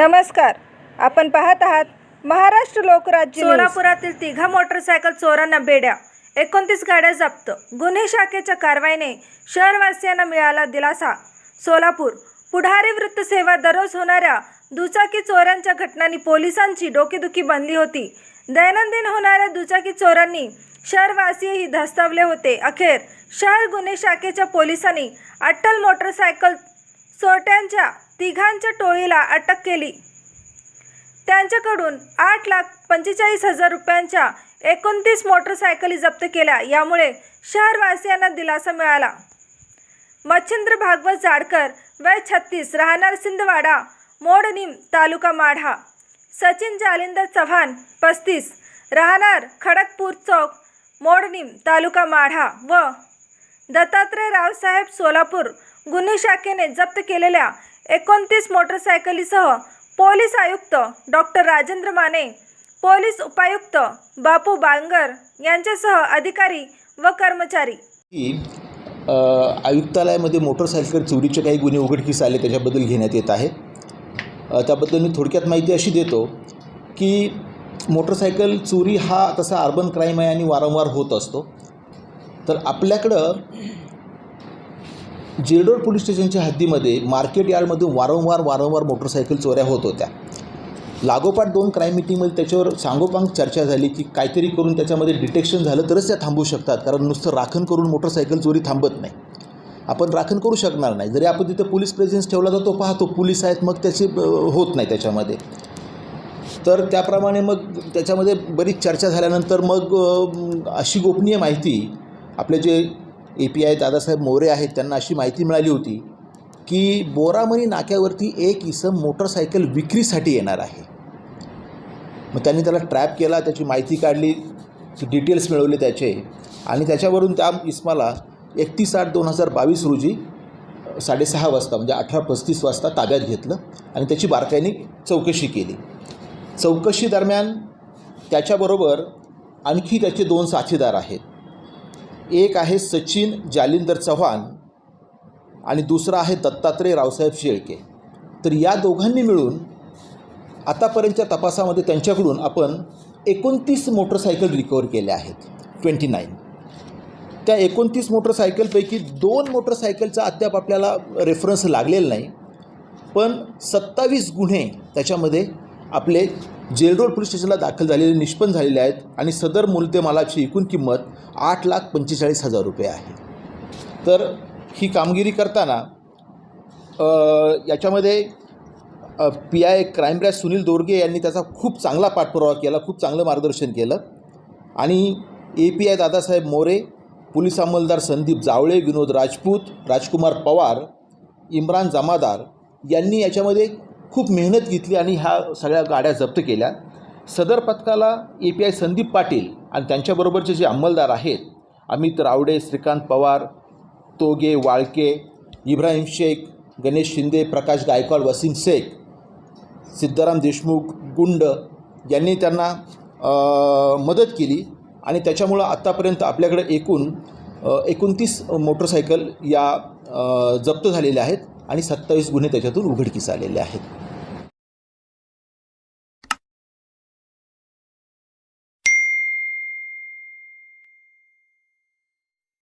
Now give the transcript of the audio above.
नमस्कार. आपण पाहत आहात महाराष्ट्र लोकराज्य सोलापुरातील तिघा मोटरसायकल चोरांना बेड्या. एकोणतीस गाड्या जप्त. गुन्हे शाखेच्या कारवाईने शहरवासियांना मिळाला दिलासा. सोलापूर. पुढारी वृत्तसेवा दररोज होणाऱ्या दुचाकी चोऱ्यांच्या घटनांनी पोलिसांची डोकेदुखी बनली होती. दैनंदिन होणाऱ्या दुचाकी चोरांनी शहरवासीयही धास्तावले होते. अखेर शहर गुन्हे शाखेच्या पोलिसांनी अट्टल मोटरसायकल चोरट्यांच्या तिघांच्या टोळीला अटक केली. त्यांच्याकडून आठ लाख पंचेचाळीस हजार रुपयांच्या एकोणतीस मोटरसायकली जप्त केल्या. यामुळे शहरवासियांना दिलासा मिळाला. मच्छिंद्र भागवत जाडकर वय छत्तीस राहणार सिंदवाडा मोडनीम तालुका माढा. सचिन जालिंदर चव्हाण पस्तीस राहणार खडकपूर चौक मोडनीम तालुका माढा व दत्तात्रय रावसाहेब सोलापूर गुन्हे शाखेने जप्त केलेल्या एकोणतीस मोटरसायकलीसह पोलीस आयुक्त डॉक्टर राजेंद्र माने पोलीस उपायुक्त बापू बांगर यांच्यासह अधिकारी व कर्मचारी. आयुक्तालयामध्ये मोटरसायकल चोरीचे काही गुन्हे उघडकीस आले त्याच्याबद्दल घेण्यात येत आहे. त्याबद्दल मी थोडक्यात माहिती अशी देतो की मोटरसायकल चोरी हा तसा अर्बन क्राईम आहे आणि वारंवार होत असतो. तर आपल्याकडं जेडोर पोलीस स्टेशनच्या हद्दीमध्ये मार्केट यार्डमधून वारंवार वारंवार मोटरसायकल चोऱ्या होत होत्या. लागोपाठ दोन क्राईम मिटिंगमध्ये त्याच्यावर सांगोपांग चर्चा झाली की काहीतरी करून त्याच्यामध्ये डिटेक्शन झालं तरच त्या थांबू शकतात कारण नुसतं राखण करून मोटरसायकल चोरी थांबत नाही. आपण राखण करू शकणार नाही. जरी आपण तिथं पोलीस प्रेझेन्स ठेवला तर तो पाहतो पोलीस आहेत मग त्याची होत नाही त्याच्यामध्ये. तर त्याप्रमाणे मग त्याच्यामध्ये बरीच चर्चा झाल्यानंतर मग अशी गोपनीय माहिती आपले जे A P I Dadasaheb More आहेत त्यांना अशी माहिती मिळाली होती की बोरामणी नाक्यावरती एक इसम मोटरसायकल विक्रीसाठी येणार आहे. मग त्यांनी त्याला ट्रॅप केला त्याची माहिती काढली डिटेल्स मिळवले त्याचे. आणि त्याच्यावरून त्या इस्माला एकतीस आठ दोन हजार बावीस रोजी साडेसहा वाजता म्हणजे अठरा पस्तीस वाजता ताब्यात घेतलं आणि त्याची बारकाईने चौकशी केली. चौकशी दरम्यान त्याच्याबरोबर आणखी त्याचे दोन साथीदार आहेत. एक आहे सचिन जालिंदर चव्हाण आणि दुसरा आहे दत्तात्रय रावसाहेब शेळके. तर या दोघांनी मिळून आतापर्यंतच्या तपासामध्ये त्यांच्याकडून आपण एकोणतीस मोटरसायकल रिकवर केल्या आहेत. ट्वेंटी नाईन त्या एकोणतीस मोटरसायकलपैकी दोन मोटरसायकलचा अद्याप आपल्याला रेफरन्स लागलेला नाही पण सत्तावीस गुन्हे त्याच्यामध्ये आपले जेल रोड पोलीस स्टेशनला दाखल झालेले निष्पन्न झालेले आहेत आणि सदर मुद्देमालाची एकूण किंमत आठ लाख पंचेचाळीस हजार रुपये आहे. तर ही कामगिरी करताना याच्यामध्ये P I crime branch Sunil Dorge यांनी त्याचा खूप चांगला पाठपुरावा केला खूप चांगलं मार्गदर्शन केलं. आणि A P I Dadasaheb More police अंमलदार Sandeep Jawale Vinod Rajput Rajkumar Pawar Imran Jamadar यांनी याच्यामध्ये खूप मेहनत घेतली आणि ह्या सगळ्या गाड्या जप्त केल्या. सदर पथकाला A P I Sandeep Patil आणि त्यांच्याबरोबरचे जे अंमलदार आहेत अमित रावडे श्रीकांत पवार तोगे वाळके इब्राहिम शेख गणेश शिंदे प्रकाश गायकवाड वसीम शेख सिद्धाराम देशमुख गुंड यांनी त्यांना मदत केली आणि त्याच्यामुळं आत्तापर्यंत आपल्याकडे एकूण एकोणतीस मोटरसायकल या जप्त झालेल्या आहेत. आणि सत्तावीस गुन्हे त्याच्यातून उघडकीस आलेले आहेत.